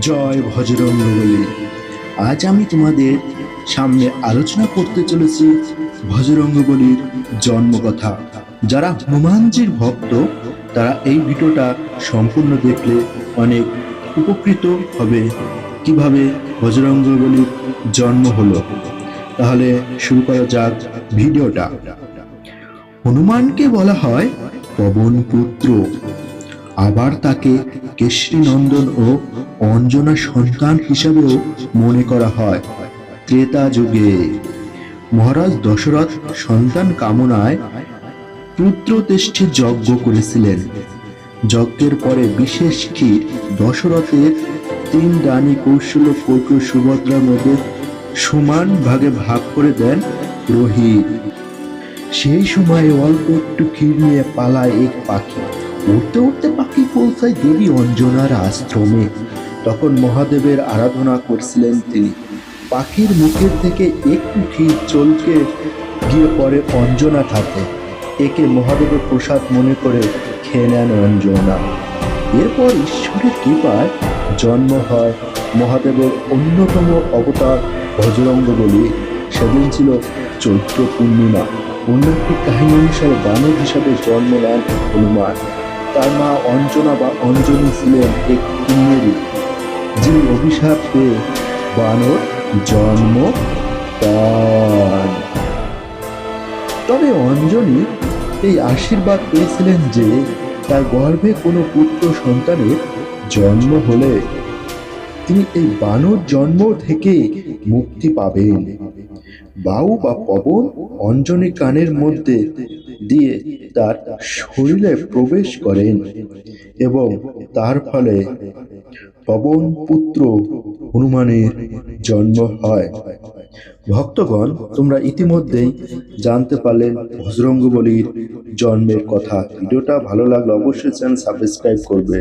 জয় ভজরঙ্গ বলি। আজ আমি তোমাদের সামনে আলোচনা করতে চলেছি ভজরঙ্গবলির জন্মকথা। যারা হনুমানজির ভক্ত, তারা এই ভিডিওটা সম্পূর্ণ দেখলে অনেক উপকৃত হবে কীভাবে বজরঙ্গ বলির জন্ম হলো। তাহলে শুরু করা যাক ভিডিওটা। হনুমানকে বলা হয় পবন পুত্র আবার তাকে কেশরী নন্দন ও অঞ্জনা সন্তান হিসাবেও মনে করা হয়। ত্রেতা যুগে মহারাজ দশরথ সন্তান কামনায় পুত্রতেষ্ঠে যজ্ঞ করেছিলেন। যজ্ঞের পরে বিশেষ ক্ষীর দশরথের তিন রানী কৌশল কৌট সুভদ্রার মধ্যে সমান ভাগে ভাগ করে দেন রোহিত। সেই সময় অল্প একটু ক্ষীর নিয়ে পালায় এক পাখি। উঠতে উঠতে পাখি পৌঁছায় দেবী অঞ্জনার আশ্রমে। তখন মহাদেবের আরাধনা করছিলেন তিনি। পাখির মুখের থেকে একটু ক্ষীর চলকে গিয়ে পরে অঞ্জনা থাকে। একে মহাদেবের প্রসাদ মনে করে খেয়ে নেন অঞ্জনা। এরপর ঈশ্বরের কৃপায় জন্ম হয় মহাদেবের অন্যতম অবতার বজরঙ্গ বলি। সেদিন ছিল চৈত্র পূর্ণিমা। অন্য একটি কাহিনী অনুসারে বানর হিসাবে জন্ম নেন হনুমান। তার মা অঞ্জনা বা অঞ্জনী ছিলেন এক কিন্নেরী, যিনি অভিশাপ পেয়ে বানর জন্ম পান তবে অঞ্জনী এই আশীর্বাদ পেয়েছিলেন যে তার গর্ভে কোনো পুত্র সন্তানের জন্ম হলে তিনি এই বানর জন্ম থেকে মুক্তি পাবেন। বাউ বা পবন অঞ্জনী কানের মধ্যে দিয়ে তার শরীরে প্রবেশ করেন এবং তার ফলে পবন পুত্র হনুমানের জন্ম হয়। ভক্তগণ, তোমরা ইতিমধ্যেই জানতে পারলেন বজরঙ্গবলির জন্মের কথা। ভিডিওটা ভালো লাগলে অবশ্যই চ্যানেল সাবস্ক্রাইব করবে।